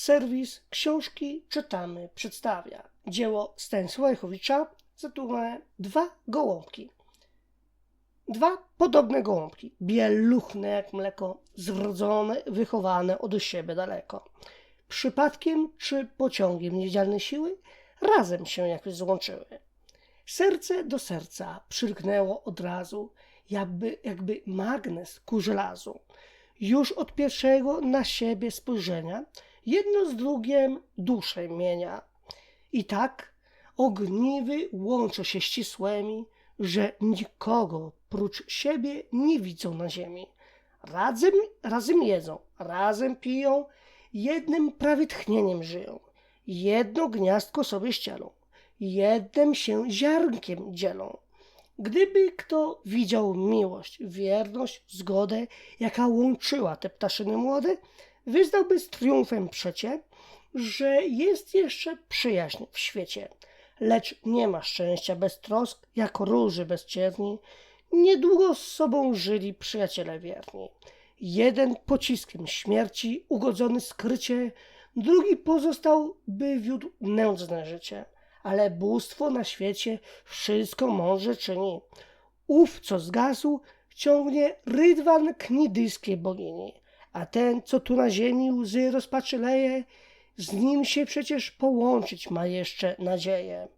Serwis Książki Czytamy przedstawia dzieło Stanisława Jechowicza zatytułowane Dwa gołąbki. Dwa podobne gołąbki, bieluchne jak mleko, zrodzone, wychowane od siebie daleko. Przypadkiem czy pociągiem niewidzialnej siły razem się jakoś złączyły. Serce do serca przylgnęło od razu, jakby, jakby magnes ku żelazu. Już od pierwszego na siebie spojrzenia jedno z drugiem duszę mienia. I tak ogniwy łączą się ścisłymi, że nikogo prócz siebie nie widzą na ziemi. Razem, razem jedzą, razem piją, jednym prawie tchnieniem żyją. Jedno gniazdko sobie ścielą, jednym się ziarnkiem dzielą. Gdyby kto widział miłość, wierność, zgodę, jaka łączyła te ptaszyny młode, wyznałby z triumfem przecie, że jest jeszcze przyjaźń w świecie. Lecz nie ma szczęścia bez trosk, jak róży bez cierni. Niedługo z sobą żyli przyjaciele wierni. Jeden pociskiem śmierci ugodzony skrycie, drugi pozostał, by wiódł nędzne życie. Ale bóstwo na świecie wszystko mądrze czyni. Ów, co zgasł, ciągnie rydwan knidyjskiej bogini, a ten, co tu na ziemi łzy rozpaczy leje, z nim się przecież połączyć ma jeszcze nadzieję.